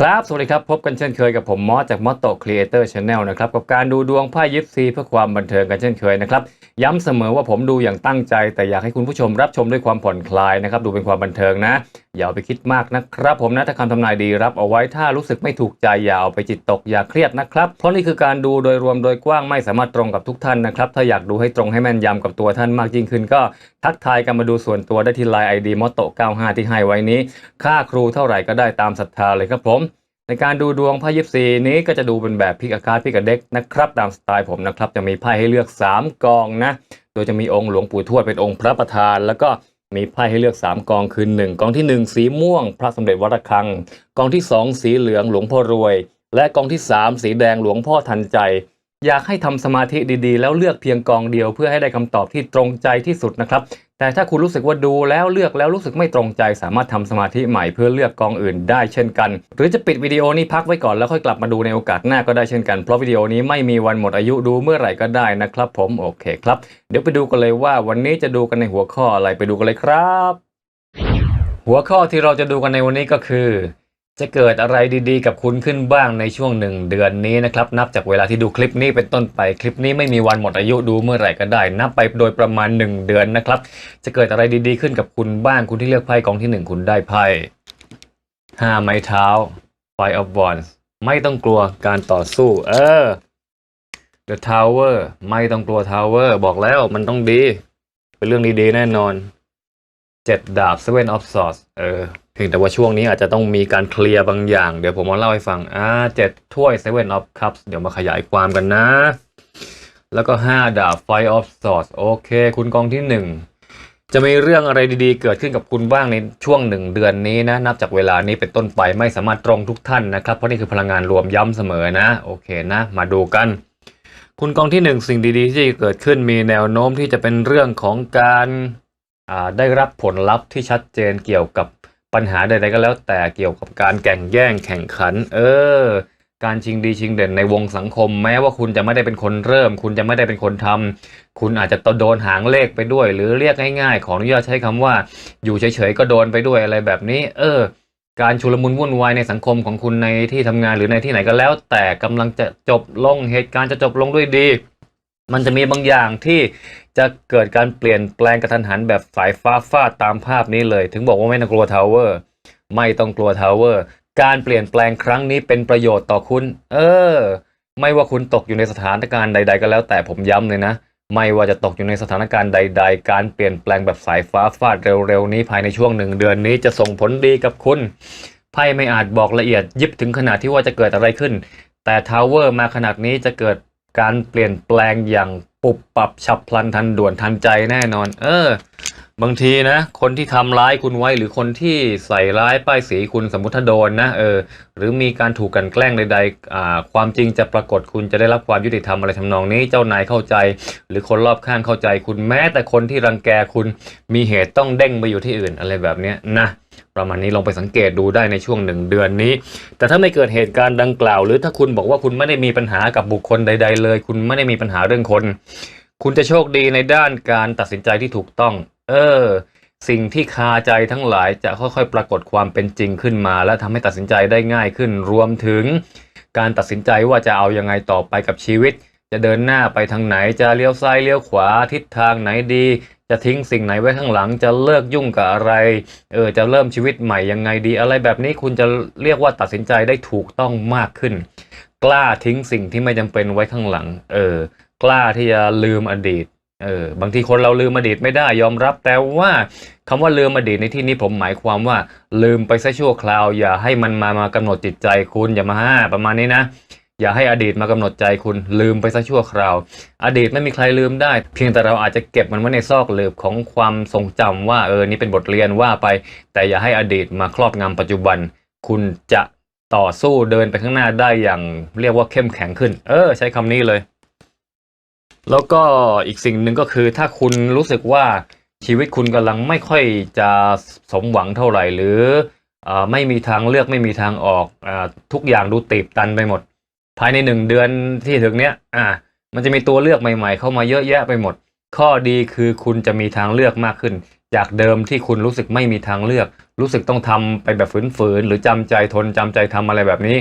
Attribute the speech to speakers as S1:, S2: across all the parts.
S1: ครับ สวัสดีครับ พบกันเช่นเคยกับผมมอสจากมอสโตครีเอเตอร์ชาแนลนะครับ กับการดูดวงไพ่ยิปซีเพื่อความบันเทิงกันเช่นเคยนะครับ ย้ำเสมอว่าผมดูอย่างตั้งใจ แต่อยากให้คุณผู้ชมรับชมด้วยความผ่อนคลายนะครับ ดูเป็นความบันเทิงนะ อย่าไปคิดมากนะครับ ผมนะถ้าคำทำนายดีรับเอาไว้ถ้ารู้สึกไม่ถูกใจอย่าเอาไปจิตตกอย่าเครียดนะครับ เพราะนี่คือการดูโดยรวมโดยกว้างไม่สามารถตรงกับทุกท่านนะครับถ้าอยากดูให้ตรงให้แม่นยำกับตัวท่านมากยิ่งขึ้น ก็ทักทายกันมาดูส่วนตัวได้ที่ไลน์ไอดีมอตโต95ที่ให้ไว้นี้ ค่าครูเท่าไหร่ก็ได้ตามศรัทธาเลยครับผม ในการดูดวงไพ่ยิปซีนี้ก็จะดูเป็นแบบพิกอาคาดพิกาเด็กนะครับ ตามสไตล์ผมนะครับ จะมีไพ่ให้เลือก 3 กองนะ โดยจะมีองค์หลวงปู่ทวดเป็นองค์พระประธาน แล้วก็มีไพ่ให้เลือก 3 กองคือ 1 กองทีหนึ่1 สีม่วง พระสมเด็จวัดระฆัง กองที่ 2 สีเหลืองหลวงพ่อรวย และกองที่ 3 สีแดงหลวงพ่อทันใจ อยากให้ทำสมาธิดีๆ แล้วเลือกเพียงกองเดียวเพื่อให้ได้คำตอบที่ตรงใจที่สุดนะครับ แต่ถ้าคุณรู้สึกว่าดูแล้วเลือกแล้วรู้สึกไม่ตรงใจ สามารถทำสมาธิใหม่เพื่อเลือกกองอื่นได้เช่นกัน หรือจะปิดวิดีโอนี้พักไว้ก่อนแล้วค่อยกลับมาดูในโอกาสหน้าก็ได้เช่นกันเพราะวิดีโอนี้ไม่มีวันหมดอายุดูเมื่อไหร่ก็ได้นะครับ ผมโอเคครับ เดี๋ยวไปดูกันเลยว่าวันนี้จะดูกันในหัวข้ออะไรไปดูกันเลยครับ หัวข้อที่เราจะดูกันในวันนี้ก็คือ จะเกิดอะไรดีๆ กับคุณขึ้นบ้างในช่วงหนึ่งเดือนนี้นะครับ นับจากเวลาที่ดูคลิปนี้เป็นต้นไปคลิปนี้ไม่มีวันหมดอายุดูเมื่อไหร่ก็ได้ นับไปโดยประมาณ 1 เดือนนะครับ จะเกิดอะไรดีๆขึ้นกับคุณบ้างคุณที่เลือกไพ่กองที่ 1 คุณได้ไพ่ห้าไม้เท้า Five of Wands ไม่ต้องกลัวการต่อสู้ เออ The Tower ไม่ต้องกลัว Tower บอกแล้วมันต้องดี เป็นเรื่องดีๆแน่นอนเจ็ดดาบ Seven of Swords เออ เพียงแต่ว่าช่วงนี้อาจจะต้องมีการเคลียร์บางอย่าง เดี๋ยวผมมาเล่าให้ฟังอ่าเจ็ดถ้วย Seven of Cups เดี๋ยวมาขยายความกันนะ แล้วก็ห้าดาบ Five of Swords โอเค คุณกองที่หนึ่งจะมีเรื่องอะไรดีๆ เกิดขึ้นกับคุณบ้างในช่วงหนึ่งเดือนนี้นะ นับจากเวลานี้เป็นต้นไปไม่สามารถตรงทุกท่านนะครับ เพราะนี่คือพลังงานรวมย้ำเสมอนะ โอเคนะ มาดูกัน คุณกองที่หนึ่งสิ่งดีๆ ที่จะเกิดขึ้นมีแนวโน้มที่จะเป็นเรื่องของการได้รับผลลัพธ์ที่ชัดเจนเกี่ยวกับ ปัญหาใดๆก็แล้วแต่เกี่ยวกับการแข่งแย่งแข่งขัน เออ การชิงดีชิงเด่นในวงสังคม แม้ว่าคุณจะไม่ได้เป็นคนเริ่ม คุณจะไม่ได้เป็นคนทำคุณอาจจะโดนหางเลขไปด้วย หรือเรียกง่ายๆ ขออนุญาตใช้คำว่า อยู่เฉยๆก็โดนไปด้วยอะไรแบบนี้ เออ การชุลมุนวุ่นวายในสังคมของคุณในที่ทำงานหรือในที่ไหนก็แล้ว แต่กำลังจะจบลงเหตุการณ์จะจบลงด้วยดี มันจะมีบางอย่างที่จะเกิดการเปลี่ยนแปลงกระทันหันแบบสายฟ้าฟาดตามภาพนี้เลย ถึงบอกว่าไม่ต้องกลัวทาวเวอร์ไม่ต้องกลัวทาวเวอร์การเปลี่ยนแปลงครั้งนี้เป็นประโยชน์ต่อคุณ เออ ไม่ว่าคุณตกอยู่ในสถานการณ์ใด ๆ ก็แล้วแต่ผมย้ำเลยนะ ไม่ว่าจะตกอยู่ในสถานการณ์ใด ๆ การเปลี่ยนแปลงแบบสายฟ้าฟาดเร็วๆนี้ภายในช่วงหนึ่งเดือนนี้จะส่งผลดีกับคุณไพ่ไม่อาจบอกละเอียดยิบถึงขนาดที่ว่าจะเกิดอะไรขึ้น แต่ทาวเวอร์มาขนาดนี้จะเกิด การเปลี่ยนแปลงอย่างปุบปรับฉับพลันทันด่วนทันใจแน่นอน เออ บางทีนะ คนที่ทำร้ายคุณไว้หรือคนที่ใส่ร้ายป้ายสีคุณสมมติถ้าโดนนะเออ หรือมีการถูกกันแกล้งใดๆอ่าความจริงจะปรากฏคุณจะได้รับความยุติธรรมอะไรทำนองนี้ เจ้านายเข้าใจ หรือคนรอบข้างเข้าใจคุณแม้แต่คนที่รังแกคุณมีเหตุต้องเด้งไปอยู่ที่อื่นอะไรแบบเนี้ยนะ ประมาณนี้ลองไปสังเกตดูได้ในช่วงหนึ่งเดือนนี้ แต่ถ้าไม่เกิดเหตุการณ์ดังกล่าว หรือถ้าคุณบอกว่าคุณไม่ได้มีปัญหากับบุคคลใด ๆ เลย คุณไม่ได้มีปัญหาเรื่องคน คุณจะโชคดีในด้านการตัดสินใจที่ถูกต้อง เออ สิ่งที่คาใจทั้งหลายจะค่อยๆ ปรากฏความเป็นจริงขึ้นมา และทำให้ตัดสินใจได้ง่ายขึ้น รวมถึง การตัดสินใจว่าจะเอายังไงต่อไปกับชีวิต จะเดินหน้าไปทางไหนจะเลี้ยวซ้ายเลี้ยวขวาทิศทางไหนดี จะทิ้งสิ่งไหนไว้ข้างหลังจะเลิกยุ่งกับอะไร เออจะเริ่มชีวิตใหม่ยังไงดี อะไรแบบนี้คุณจะเรียกว่าตัดสินใจได้ถูกต้องมากขึ้น กล้าทิ้งสิ่งที่ไม่จำเป็นไว้ข้างหลัง เออ กล้าที่จะลืมอดีต เออ บางทีคนเราลืมอดีตไม่ได้ยอมรับ แต่ว่าคำว่าลืมอดีตในที่นี้ผมหมายความว่า ลืมไปซะชั่วคราว อย่าให้มันมามากำหนดจิตใจคุณอย่ามาห้าประมาณนี้นะ อย่าให้อดีตมากำหนดใจคุณลืมไปซะชั่วคราว อดีตไม่มีใครลืมได้ เพียงแต่เราอาจจะเก็บมันไว้ในซอกหลืบของความทรงจำว่าเออนี่เป็นบทเรียนว่าไป แต่อย่าให้อดีตมาครอบงำปัจจุบัน คุณจะต่อสู้เดินไปข้างหน้าได้อย่างเรียกว่าเข้มแข็งขึ้น เออ ใช้คำนี้เลย แล้วก็อีกสิ่งหนึ่งก็คือถ้าคุณรู้สึกว่าชีวิตคุณกำลังไม่ค่อยจะสมหวังเท่าไหร่หรืออไม่มีทางเลือกไม่มีทางออกอทุกอย่างดูตีบตันไปหมด ภายในหนึ่งเดือนที่ถึงเนี้ยอ่า มันจะมีตัวเลือกใหม่ ๆ เข้ามาเยอะแยะไปหมด ข้อดีคือคุณจะมีทางเลือกมากขึ้น จากเดิมที่คุณรู้สึกไม่มีทางเลือก รู้สึกต้องทำไปแบบฝืนๆหรือจำใจทนจำใจทำอะไรแบบนี้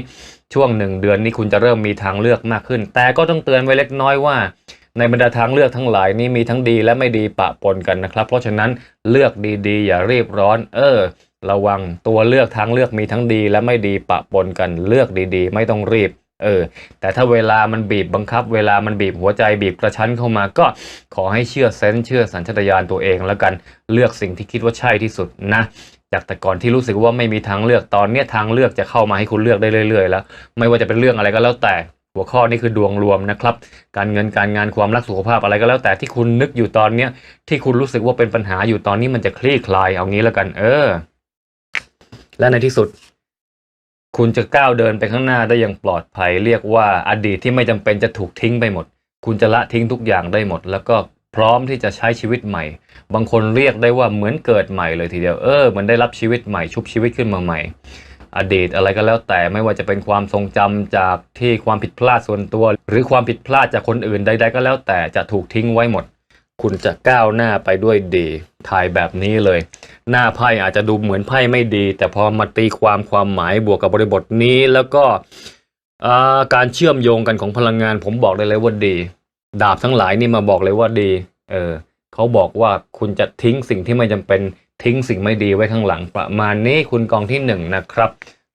S1: ช่วงหนึ่งเดือนนี้คุณจะเริ่มมีทางเลือกมากขึ้น แต่ก็ต้องเตือนไว้เล็กน้อยว่าในบรรดาทางเลือกทั้งหลายนี้มีทั้งดีและไม่ดีปะปนกันนะครับ เพราะฉะนั้นเลือกดีๆ อย่ารีบร้อน เออ ระวังตัวเลือกทางเลือกมีทั้งดีและไม่ดีปะปนกันเลือกดีๆ ไม่ต้องรีบ เออ แต่ถ้าเวลามันบีบบังคับ เวลามันบีบหัวใจบีบกระชั้นเข้ามา ก็ขอให้เชื่อเซนเชื่อสัญชาตญาณตัวเองแล้วกันเลือกสิ่งที่คิดว่าใช่ที่สุดนะจากแต่ก่อนที่รู้สึกว่าไม่มีทางเลือกตอนเนี้ยทางเลือกจะเข้ามาให้คุณเลือกได้เรื่อยๆ แล้ว ไม่ว่าจะเป็นเรื่องอะไรก็แล้วแต่หัวข้อนี้คือดวงรวมนะครับ การเงินการงานความรักสุขภาพอะไรก็แล้วแต่ที่คุณนึกอยู่ตอนเนี้ยที่คุณรู้สึกว่าเป็นปัญหาอยู่ตอนนี้มันจะคลี่คลายเอางี้แล้วกัน เออ และในที่สุด คุณจะก้าวเดินไปข้างหน้าได้อย่างปลอดภัย เรียกว่าอดีตที่ไม่จำเป็นจะถูกทิ้งไปหมด คุณจะละทิ้งทุกอย่างได้หมด แล้วก็พร้อมที่จะใช้ชีวิตใหม่ บางคนเรียกได้ว่าเหมือนเกิดใหม่เลยทีเดียวเออเหมันได้รับชีวิตใหม่ชุบชีวิตขึ้นมาใหม่ อดีตอะไรก็แล้วแต่ไม่ว่าจะเป็นความทรงจำจากที่ความผิดพลาดส่วนตัว หรือความผิดพลาดจากคนอื่นใด ๆ ก็แล้วแต่จะถูกทิ้งไว้หมด คุณจะก้าวหน้าไปด้วยดีถ่ายแบบนี้เลย หน้าไพ่อาจจะดูเหมือนไพ่ไม่ดี แต่พอมาตีความความหมายบวกกับบริบทนี้แล้วก็การเชื่อมโยงกันของพลังงาน ผมบอกได้เลยว่าดี ดาบทั้งหลายนี่มาบอกเลยว่าดี เออเขาบอกว่าคุณจะทิ้งสิ่งที่ไม่จำเป็นทิ้งสิ่งไม่ดีไว้ข้างหลังประมาณนี้คุณกองที่หนึ่งนะครับ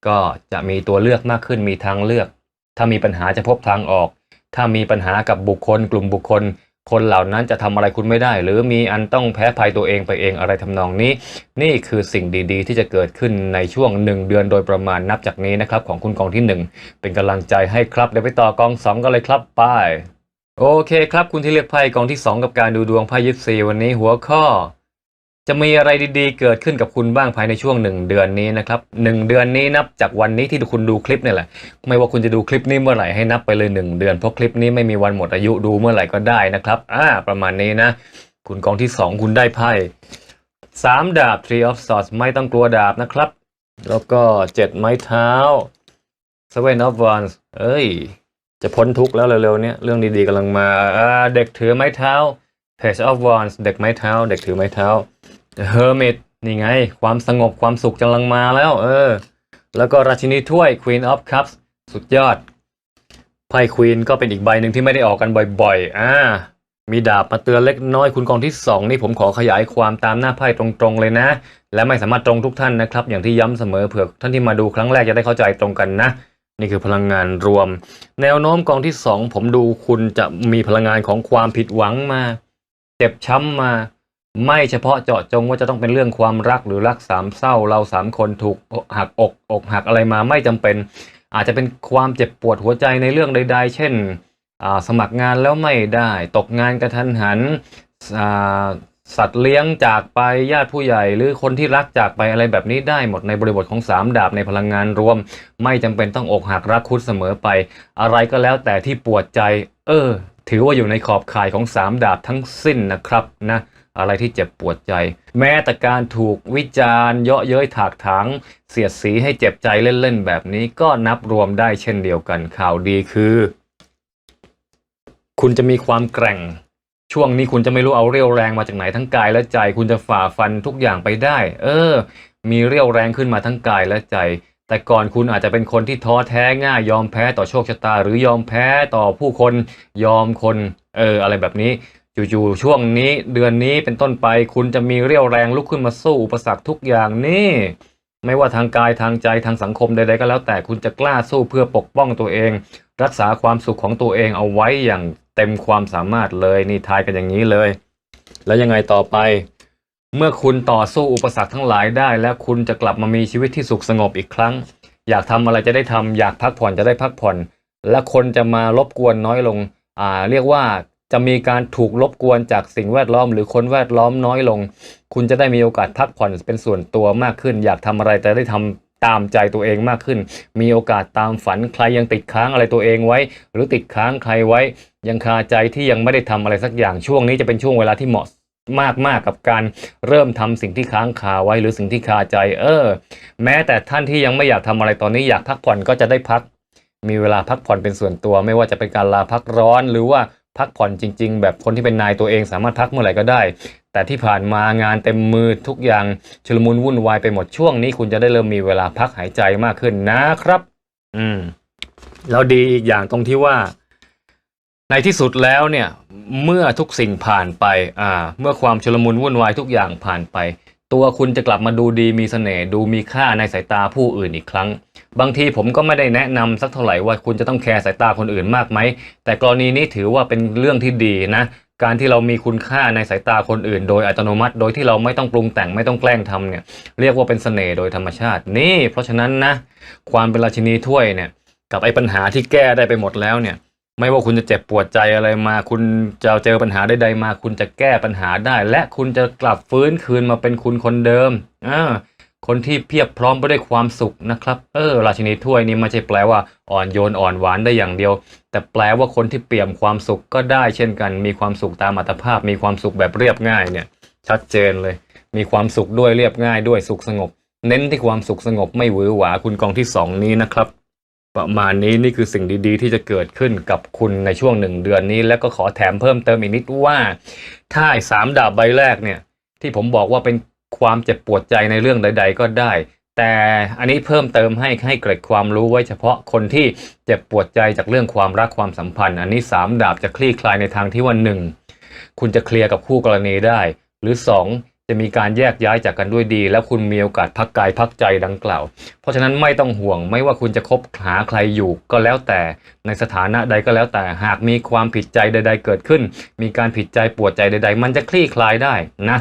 S1: ก็จะมีตัวเลือกมากขึ้นมีทางเลือก ถ้ามีปัญหาจะพบทางออก ถ้ามีปัญหากับบุคคล กลุ่มบุคคล คนเหล่านั้นจะทำอะไรคุณไม่ได้ หรือมีอันต้องแพ้ภัยตัวเองไปเองอะไรทำนองนี้ นี่คือสิ่งดีๆ ที่จะเกิดขึ้นในช่วง 1 เดือนโดยประมาณนับจากนี้นะครับของคุณกองที่ 1 เป็นกำลังใจให้ครับเดี๋ยวไปต่อกอง 2 กันเลยครับไปโอเคครับคุณที่เลือกไพ่กองที่ 2 กับการดูดวงไพ่ยิปซีวันนี้หัวข้อ จะมีอะไรดีๆ เกิดขึ้นกับคุณบ้างภายในช่วง 1 เดือนนี้นะครับ1เดือนนี้นับจากวันนี้ที่คุณดูคลิปนี่แหละ ไม่ว่าคุณจะดูคลิปนี้เมื่อไหร่ให้นับไปเลย 1 เดือนเพราะคลิปนี้ไม่มีวันหมดอายุดูเมื่อไหร่ก็ได้นะครับอ่าประมาณนี้นะ คุณกองที่ 2 คุณได้ไพ่สามดาบ tree of Swords ไม่ต้องกลัวดาบนะครับ แล้วก็เจ็ดไม้เท้า Seven of Wands เอ้ย จะพ้นทุกข์แล้วเร็วๆเนี้ยเรื่องดีๆกำลังมาเด็กถือไม้เท้า Page of Wands เด็กไม้เท้า เด็กถือไม้เท้า The Hermit นี่ไง ความสงบความสุขกำลังมาแล้ว เออ แล้วก็ราชินีถ้วย Queen of Cups สุดยอด ไพ่ควีนก็เป็นอีกใบหนึ่งที่ไม่ได้ออกกันบ่อยๆ อ่า มีดาบมาเตือนเล็กน้อยคุณกองที่ 2 นี่ผมขอขยายความตามหน้าไพ่ตรงๆเลยนะ และไม่สามารถตรงทุกท่านนะครับ อย่างที่ย้ำเสมอเผื่อท่านที่มาดูครั้งแรกจะได้เข้าใจตรงกันนะนี่คือพลังงานรวม แนวโน้มกองที่ 2 ผมดูคุณจะมีพลังงานของความผิดหวังมา เจ็บช้ำมา ไม่เฉพาะเจาะจงว่าจะต้องเป็นเรื่องความรักหรือรักสามเศร้าเราสามคนถูกหักอกอกหักอะไรมาไม่จำเป็น อาจจะเป็นความเจ็บปวดหัวใจในเรื่องใด ๆ เช่นสมัครงานแล้วไม่ได้ตกงานกระทันหันสัตว์เลี้ยงจากไปญาติผู้ใหญ่หรือคนที่รักจากไปอะไรแบบนี้ได้หมดในบริบทของสามดาบในพลังงานรวม ไม่จำเป็นต้องอกหักรักคุดเสมอไป อะไรก็แล้วแต่ที่ปวดใจ เออ ถือว่าอยู่ในขอบข่ายของสามดาบทั้งสิ้นนะครับนะ อะไรที่เจ็บปวดใจ แม้แต่การถูกวิจารณ์เยาะเย้ยถากถางเสียดสีให้เจ็บใจเล่นๆแบบนี้ก็นับรวมได้เช่นเดียวกันข่าวดีคือ คุณจะมีความแกร่ง ช่วงนี้คุณจะไม่รู้เอาเรี่ยวแรงมาจากไหนทั้งกายและใจ คุณจะฝ่าฟันทุกอย่างไปได้ เออ มีเรี่ยวแรงขึ้นมาทั้งกายและใจแต่ก่อนคุณอาจจะเป็นคนที่ท้อแท้ง่ายยอมแพ้ต่อโชคชะตา หรือยอมแพ้ต่อผู้คนยอมคนเอออะไรแบบนี้ จู่ๆช่วงนี้เดือนนี้เป็นต้นไปคุณจะมีเรี่ยวแรงลุกขึ้นมาสู้อุปสรรคทุกอย่างนี่ ไม่ว่าทางกายทางใจทางสังคมใดๆก็แล้วแต่คุณจะกล้าสู้เพื่อปกป้องตัวเอง รักษาความสุขของตัวเองเอาไว้อย่างเต็มความสามารถเลยนี่ทายกันอย่างนี้เลย แล้วยังไงต่อไป เมื่อคุณต่อสู้อุปสรรคทั้งหลายได้ แล้วคุณจะกลับมามีชีวิตที่สุขสงบอีกครั้ง อยากทำอะไรจะได้ทำอยากพักผ่อนจะได้พักผ่อน และคนจะมารบกวนน้อยลงอ่าเรียกว่า จะมีการถูกรบกวนจากสิ่งแวดล้อม หรือคนแวดล้อมน้อยลง คุณจะได้มีโอกาสพักผ่อนเป็นส่วนตัวมากขึ้น อยากทำอะไรจะได้ทำตามใจตัวเองมากขึ้น มีโอกาสตามฝันใครยังติดค้างอะไรตัวเองไว้ หรือติดค้างใครไว้ ยังคาใจที่ยังไม่ได้ทำอะไรสักอย่างช่วงนี้จะเป็นช่วงเวลาที่เหมาะมากมากกับการเริ่มทำสิ่งที่ค้างคาไว้หรือสิ่งที่คาใจ เออ แม้แต่ท่านที่ยังไม่อยากทำอะไรตอนนี้อยากพักผ่อนก็จะได้พัก มีเวลาพักผ่อนเป็นส่วนตัว ไม่ว่าจะเป็นการลาพักร้อนหรือว่า พักผ่อนจริง ๆ แบบคนที่เป็นนายตัวเองสามารถพักเมื่อไหร่ก็ได้ แต่ที่ผ่านมางานเต็มมือทุกอย่างชุลมุนวุ่นวายไปหมดช่วงนี้ คุณจะได้เริ่มมีเวลาพักหายใจมากขึ้นนะครับ อืมแล้วดีอีกอย่างตรงที่ว่า ในที่สุดแล้วเนี่ย เมื่อทุกสิ่งผ่านไป อ่า เมื่อความชุลมุนวุ่นวายทุกอย่างผ่านไป ตัวคุณจะกลับมาดูดีมีเสน่ห์ดูมีค่าในสายตาผู้อื่นอีกครั้ง บางทีผมก็ไม่ได้แนะนำสักเท่าไหร่ว่าคุณจะต้องแคร์สายตาคนอื่นมากไหม แต่กรณีนี้ถือว่าเป็นเรื่องที่ดีนะ การที่เรามีคุณค่าในสายตาคนอื่น โดยอัตโนมัติ โดยที่เราไม่ต้องปรุงแต่งไม่ต้องแกล้งทำเนี่ยเรียกว่าเป็นเสน่ห์โดยธรรมชาติ นี่ เพราะฉะนั้นนะความเป็นราชินีถ้วยเนี่ยกับไอ้ปัญหาที่แก้ได้ไปหมดแล้วเนี่ยไม่ว่าคุณจะเจ็บปวดใจอะไรมา คุณจะเจอปัญหาใดๆมา คุณจะแก้ปัญหาได้ และคุณจะกลับฟื้นคืนมาเป็นคุณคนเดิมอ่า คนที่เพียบพร้อมไปด้วยความสุขนะครับ เออ ราชินีถ้วยนี่ไม่ใช่แปลว่าอ่อนโยนอ่อนหวานได้อย่างเดียว แต่แปลว่าคนที่เปี่ยมความสุขก็ได้เช่นกัน มีความสุขตามอัตภาพ มีความสุขแบบเรียบง่ายเนี่ย ชัดเจนเลย มีความสุขด้วยเรียบง่ายด้วยสุขสงบ เน้นที่ความสุขสงบไม่หวือหวาคุณกองที่สองนี้นะครับ ประมาณนี้นี่คือสิ่งดีๆ ที่จะเกิดขึ้นกับคุณในช่วงหนึ่งเดือนนี้ แล้วก็ขอแถมเพิ่มเติมอีกนิดว่า ถ้าสามดาบใบแรกเนี่ย ที่ผมบอกว่าเป็น ความเจ็บปวดใจในเรื่องใด ๆ ก็ได้ แต่อันนี้เพิ่มเติมให้ให้เกร็ดความรู้ไว้เฉพาะคนที่เจ็บปวดใจจากเรื่องความรักความสัมพันธ์ อันนี้สามดาบจะคลี่คลายในทางที่ว่าหนึ่งคุณจะเคลียร์กับคู่กรณีได้ หรือสองจะมีการแยกย้ายจากกันด้วยดี แล้วคุณมีโอกาสพักกายพักใจดังกล่าว เพราะฉะนั้นไม่ต้องห่วงไม่ว่าคุณจะคบหาใครอยู่ก็แล้วแต่ในสถานะใดก็แล้วแต่หากมีความผิดใจใด ๆ เกิดขึ้น มีการผิดใจปวดใจใด ๆ มันจะคลี่คลายได้นะ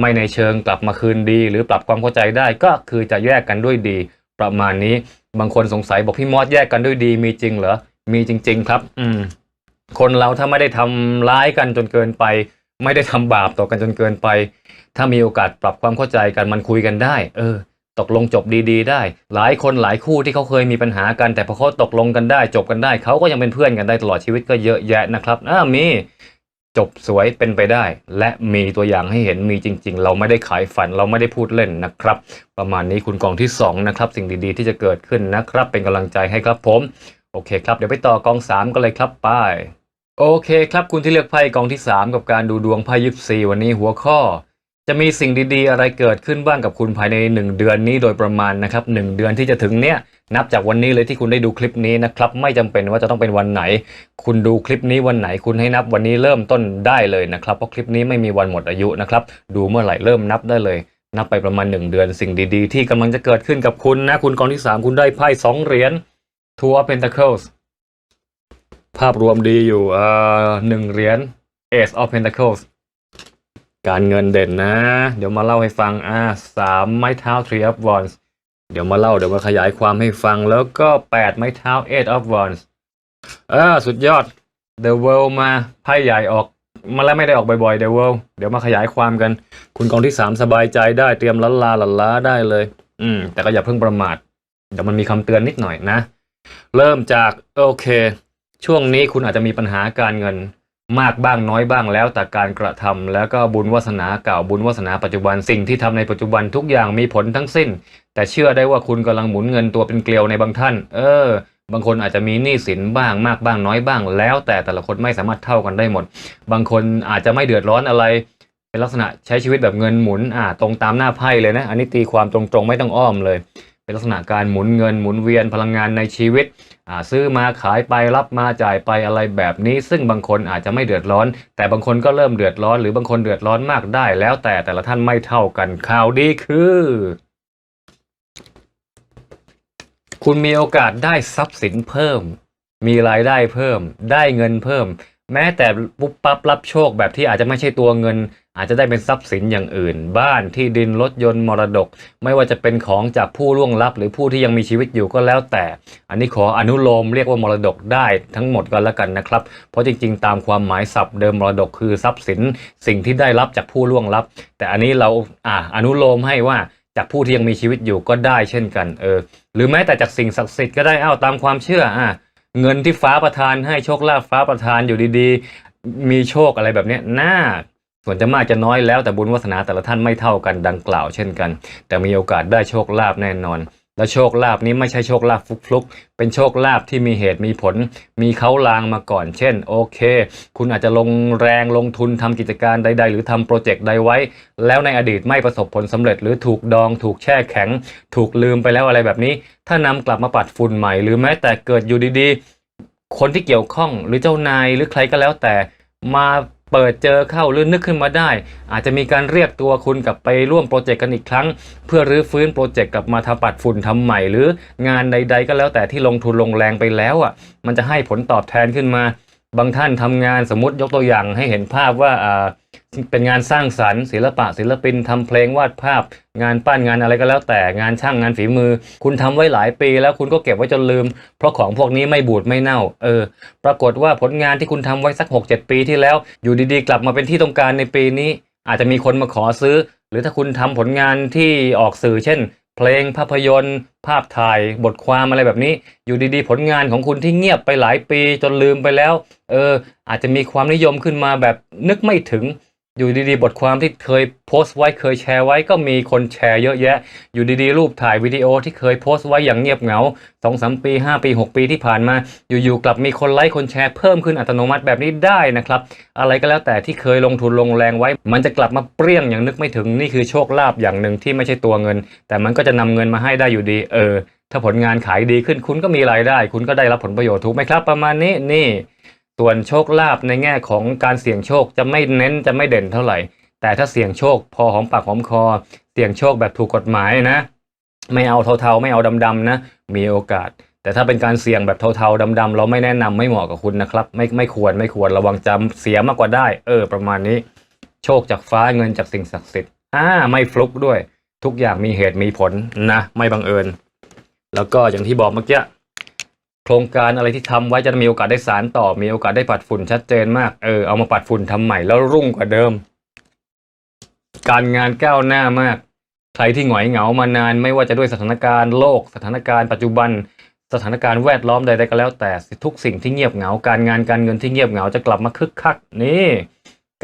S1: ไม่ในเชิงกลับมาคืนดี หรือปรับความเข้าใจได้ก็คือจะแยกกันด้วยดี ประมาณนี้บางคนสงสัยบอกพี่มอสแยกกันด้วยดี มีจริงเหรอมีจริง ๆ ครับ อืม คนเราถ้าไม่ได้ทำร้ายกันจนเกินไป ไม่ได้ทำบาปต่อกันจนเกินไป ถ้ามีโอกาสปรับความเข้าใจกันมันคุยกันได้ เออ ตกลงจบดี ๆ ได้ หลายคนหลายคู่ที่เขาเคยมีปัญหากัน แต่พอเขาตกลงกันได้ จบกันได้เขาก็ยังเป็นเพื่อนกันได้ตลอดชีวิตก็เยอะแยะนะครับอ่ามี จบสวยเป็นไปได้ และมีตัวอย่างให้เห็นมีจริง ๆ เราไม่ได้ขายฝันเราไม่ได้พูดเล่นนะครับ ประมาณนี้คุณกองที่สองนะครับ สิ่งดีๆ ที่จะเกิดขึ้นนะครับ เป็นกำลังใจให้ครับผม โอเคครับ เดี๋ยวไปต่อกองสามกันเลยครับไป้ายโอเคครับ คุณที่เลือกไพ่กองที่ 3 กับการดูดวงไพ่ยิปซีวันนี้หัวข้อ จะมีสิ่งดีๆ อะไรเกิดขึ้นบ้างกับคุณภายใน 1 เดือนนี้โดยประมาณนะครับ1เดือนที่จะถึงเนี้ย นับจากวันนี้เลยที่คุณได้ดูคลิปนี้นะครับไม่จำเป็นว่าจะต้องเป็นวันไหน คุณดูคลิปนี้วันไหนคุณให้นับวันนี้เริ่มต้นได้เลยนะครับเพราะคลิปนี้ไม่มีวันหมดอายุนะครับดูเมื่อไหร่เริ่มนับได้เลย นับไปประมาณ 1 เดือนสิ่งดีๆ ที่กำลังจะเกิดขึ้นกับคุณนะคุณกองที่ 3 คุณได้ไพ่สองเหรียญ Two of Pentacles ภาพรวมดีอยู่เอ่อหนึ่งเหรียญ Ace of Pentacles การเงินเด่นนะ เดี๋ยวมาเล่าให้ฟังอ่าสามไม้เท้า Three of Wands เดี๋ยวมาเล่าเดี๋ยวมาขยายความให้ฟังแล้วก็แปดไม้เท้า Eight of Wands อ่าสุดยอด The World มาไพ่ใหญ่ออก มาแล้วไม่ได้ออกบ่อยๆ The World เดี๋ยวมาขยายความกัน คุณกองที่สามสบายใจได้เตรียมล้านลาหลันลาได้เลย อืม แต่ก็อย่าเพิ่งประมาท เดี๋ยวมันมีคำเตือนนิดหน่อยนะ เริ่มจาก โอเค ช่วงนี้คุณอาจจะมีปัญหาการเงิน มากบ้างน้อยบ้างแล้วแต่การกระทำแล้วก็บุญวาสนาเก่าบุญวาสนาปัจจุบันสิ่งที่ทำในปัจจุบันทุกอย่างมีผลทั้งสิ้น แต่เชื่อได้ว่าคุณกำลังหมุนเงินตัวเป็นเกลียวในบางท่าน เออ บางคนอาจจะมีหนี้สินบ้างมากบ้างน้อยบ้าง แล้วแต่แต่ละคนไม่สามารถเท่ากันได้หมด บางคนอาจจะไม่เดือดร้อนอะไร เป็นลักษณะใช้ชีวิตแบบเงินหมุนอ่าตรงตามหน้าไพ่เลยนะ อันนี้ตีความตรงๆไม่ต้องอ้อมเลย เป็นลักษณะการหมุนเงินหมุนเวียนพลังงานในชีวิต ซื้อมาขายไปรับมาจ่ายไปอะไรแบบนี้ ซึ่งบางคนอาจจะไม่เดือดร้อน แต่บางคนก็เริ่มเดือดร้อน หรือบางคนเดือดร้อนมากได้ แล้วแต่แต่ละท่านไม่เท่ากันข่าวดีคือ คุณมีโอกาสได้ทรัพย์สินเพิ่ม มีรายได้เพิ่ม ได้เงินเพิ่ม แม้แต่ปุ๊บปั๊บรับโชคแบบที่อาจจะไม่ใช่ตัวเงิน อาจจะได้เป็นทรัพย์สินอย่างอื่น บ้านที่ดินรถยนต์มรดก ไม่ว่าจะเป็นของจากผู้ล่วงลับ หรือผู้ที่ยังมีชีวิตอยู่ก็แล้วแต่ อันนี้ขออนุโลมเรียกว่ามรดกได้ทั้งหมดกันแล้วกันนะครับ เพราะจริงๆ ตามความหมายศัพท์เดิมมรดกคือทรัพย์สิน สิ่งที่ได้รับจากผู้ล่วงลับ แต่อันนี้เราอ่าอนุโลมให้ว่าจากผู้ที่ยังมีชีวิตอยู่ก็ได้เช่นกันเออหรือแม้แต่จากสิ่งศักดิ์สิทธิ์ก็ได้อ้าวตามความเชื่ออะ เงินที่ฟ้าประทานให้โชคลาภฟ้าประทานอยู่ดีๆ มีโชคอะไรแบบนี้น่าส่วนจะมากจะน้อยแล้วแต่บุญวาสนาแต่ละท่านไม่เท่ากันดังกล่าวเช่นกัน แต่มีโอกาสได้โชคลาภแน่นอน แล้วโชคลาภนี้ไม่ใช่โชคลาภฟลุกๆ เป็นโชคลาภที่มีเหตุมีผล มีเขาลางมาก่อน เช่น โอเค คุณอาจจะลงแรงลงทุนทำกิจการใด ๆ หรือทำโปรเจกต์ใดไว้ แล้วในอดีตไม่ประสบผลสำเร็จ หรือถูกดอง ถูกแช่แข็ง ถูกลืมไปแล้วอะไรแบบนี้ ถ้านำกลับมาปัดฝุ่นใหม่ หรือแม้แต่เกิดอยู่ดีๆ คนที่เกี่ยวข้องหรือเจ้านายหรือใครก็แล้วแต่มา เปิดเจอเข้าหรือนึกขึ้นมาได้ อาจจะมีการเรียกตัวคุณกลับไปร่วมโปรเจกต์กันอีกครั้ง เพื่อรื้อฟื้นโปรเจกต์กลับมาทำปัดฝุ่นทำใหม่ หรืองานใด ๆ ก็แล้วแต่ที่ลงทุนลงแรงไปแล้วอะมันจะให้ผลตอบแทนขึ้นมา บางท่านทำงานสมมติยกตัวอย่างให้เห็นภาพว่าอ่า เป็นงานสร้างสรรค์ศิลปะศิลปินทำเพลงวาดภาพ งานปั้นงานอะไรก็แล้วแต่งานช่างงานฝีมือ คุณทำไว้หลายปีแล้วคุณก็เก็บไว้จนลืม เพราะของพวกนี้ไม่บูดไม่เน่า เออ ปรากฏว่าผลงานที่คุณทำไว้สัก 6-7 ปีที่แล้ว อยู่ดีๆ กลับมาเป็นที่ต้องการในปีนี้ อาจจะมีคนมาขอซื้อ หรือถ้าคุณทำผลงานที่ออกสื่อเช่น เพลงภาพยนตร์ ภาพถ่าย บทความอะไรแบบนี้ อยู่ดีๆ ผลงานของคุณที่เงียบไปหลายปีจนลืมไปแล้ว เออ อาจจะมีความนิยมขึ้นมาแบบนึกไม่ถึง อยู่ดีๆ บทความที่เคยโพสต์ไว้เคยแชร์ไว้ก็มีคนแชร์เยอะแยะ อยู่ดีๆ รูปถ่ายวิดีโอที่เคยโพสต์ไว้อย่างเงียบเหงาสองสามปีห้าปีหกปีที่ผ่านมา อยู่ๆ กลับมีคนไลค์คนแชร์เพิ่มขึ้นอัตโนมัติแบบนี้ได้นะครับ อะไรก็แล้วแต่ที่เคยลงทุนลงแรงไว้ มันจะกลับมาเปรี้ยงอย่างนึกไม่ถึงนี่คือโชคลาภอย่างหนึ่งที่ไม่ใช่ตัวเงิน แต่มันก็จะนำเงินมาให้ได้อยู่ดี เออ ถ้าผลงานขายดีขึ้นคุณก็มีรายได้ คุณก็ได้รับผลประโยชน์ถูกไหมครับ ประมาณนี้นี่ ส่วนโชคลาภในแง่ของการเสี่ยงโชคจะไม่เน้นจะไม่เด่นเท่าไหร่ แต่ถ้าเสี่ยงโชคพอหอมปากหอมคอ เสี่ยงโชคแบบถูกกฎหมายนะ ไม่เอาเทาๆ ไม่เอาดำๆนะ มีโอกาส แต่ถ้าเป็นการเสี่ยงแบบเทาๆดำๆเราไม่แนะนำไม่เหมาะกับคุณนะครับ ไม่ไม่ควรไม่ควรระวังจำเสียมากกว่าได้ เออ ประมาณนี้ โชคจากฟ้าเงินจากสิ่งศักดิ์สิทธิ์อ่าไม่ฟลุกด้วย ทุกอย่างมีเหตุมีผลนะ ไม่บังเอิญ แล้วก็อย่างที่บอกเมื่อกี้ ครงการอะไรที่ทำไว้จะมีโอกาสได้สารต่อ มีโอกาสได้ปัดฝุ่นชัดเจนมาก เออ เอามาปัดฝุ่นทำใหม่แล้วรุ่งกว่าเดิม การงานก้าวหน้ามาก ใครที่หงอยเหงามานาน ไม่ว่าจะด้วยสถานการณ์โลก สถานการณ์ปัจจุบัน สถานการณ์แวดล้อมใดๆก็แล้ว แต่ทุกสิ่งที่เงียบเหงา การงานการเงินที่เงียบเหงาจะกลับมาคึกคัก นี่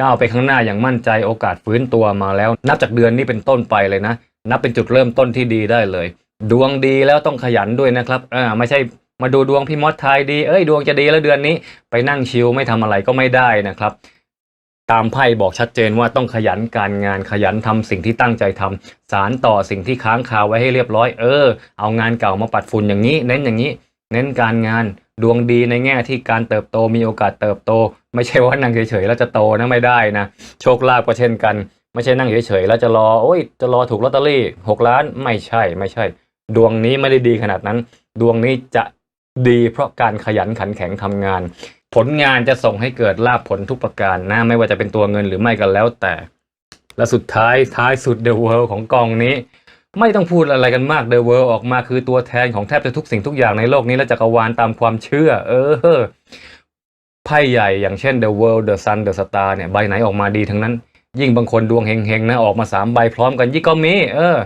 S1: ก้าวไปข้างหน้าอย่างมั่นใจโอกาสฟื้นตัวมาแล้ว นับจากเดือนนี้เป็นต้นไปเลยนะ นับเป็นจุดเริ่มต้นที่ดีได้เลย ดวงดีแล้วต้องขยันด้วยนะครับอ่าไม่ใช่ มาดูดวงพี่มดทายดี เอ้ยดวงจะดีแล้วเดือนนี้ ไปนั่งชิลไม่ทำอะไรก็ไม่ได้นะครับ ตามไพ่บอกชัดเจนว่าต้องขยันการงานขยันทำสิ่งที่ตั้งใจทำสารต่อสิ่งที่ค้างคาไว้ให้เรียบร้อย เออ เอางานเก่ามาปัดฝุ่นอย่างนี้ เน้นอย่างนี้ เน้นการงานดวงดีในแง่ที่การเติบโตมีโอกาสเติบโต ไม่ใช่ว่านั่งเฉยๆแล้วจะโตนะไม่ได้นะ โชคลาภก็เช่นกัน ไม่ใช่นั่งเฉยๆแล้วจะรอโอ้ยจะรอถูกลอตเตอรี่หกล้านไม่ใช่ไม่ใช่ ดวงนี้ไม่ได้ดีขนาดนั้น ดวงนี้จะ ดีเพราะการขยันขันแข็งทำงาน ผลงานจะส่งให้เกิดลาภผลทุกประการนะ ไม่ว่าจะเป็นตัวเงินหรือไม่ก็แล้วแต่ และสุดท้ายท้ายสุดเดอะเวิลด์ของกองนี้ ไม่ต้องพูดอะไรกันมากเดอะเวิลด์ออกมาคือตัวแทนของแทบจะทุกสิ่งทุกอย่างในโลกนี้และจักรวาลตามความเชื่อ เออไพ่ใหญ่อย่างเช่น The World The Sun The Star เนี่ยใบไหนออกมาดีทั้งนั้น ยิ่งบางคนดวงเฮงๆนะออกมาสามใบพร้อมกันยิ่งก็มีเออ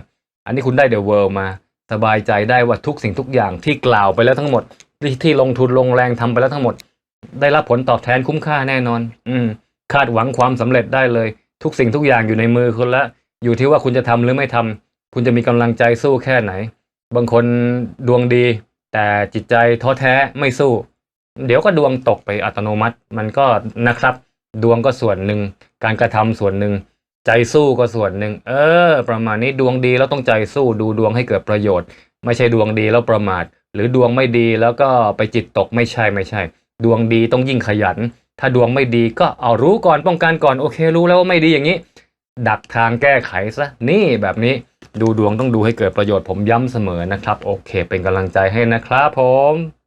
S1: อันนี้คุณได้ The World มา สบายใจได้ว่าทุกสิ่งทุกอย่างที่กล่าวไปแล้วทั้งหมด ที่ที่ลงทุนลงแรงทำไปแล้วทั้งหมด ได้รับผลตอบแทนคุ้มค่าแน่นอน อืม คาดหวังความสำเร็จได้เลย ทุกสิ่งทุกอย่างอยู่ในมือคุณละ อยู่ที่ว่าคุณจะทำหรือไม่ทำคุณจะมีกำลังใจสู้แค่ไหน บางคนดวงดี แต่จิตใจท้อแท้ไม่สู้ เดี๋ยวก็ดวงตกไปอัตโนมัติ มันก็นะครับ ดวงก็ส่วนหนึ่ง การกระทำส่วนหนึ่ง ใจสู้ก็ส่วนหนึ่ง เออ ประมาณนี้ดวงดีแล้วต้องใจสู้ดูดวงให้เกิดประโยชน์ ไม่ใช่ดวงดีแล้วประมาท หรือดวงไม่ดีแล้วก็ไปจิตตกไม่ใช่ไม่ใช่ ดวงดีต้องยิ่งขยัน ถ้าดวงไม่ดีก็เอารู้ก่อนป้องกันก่อนโอเค รู้แล้วว่าไม่ดีอย่างนี้ ดักทางแก้ไขซะนี่แบบนี้ดูดวงต้องดูให้เกิดประโยชน์ผมย้ำเสมอนะครับ โอเค เป็นกำลังใจให้นะครับผม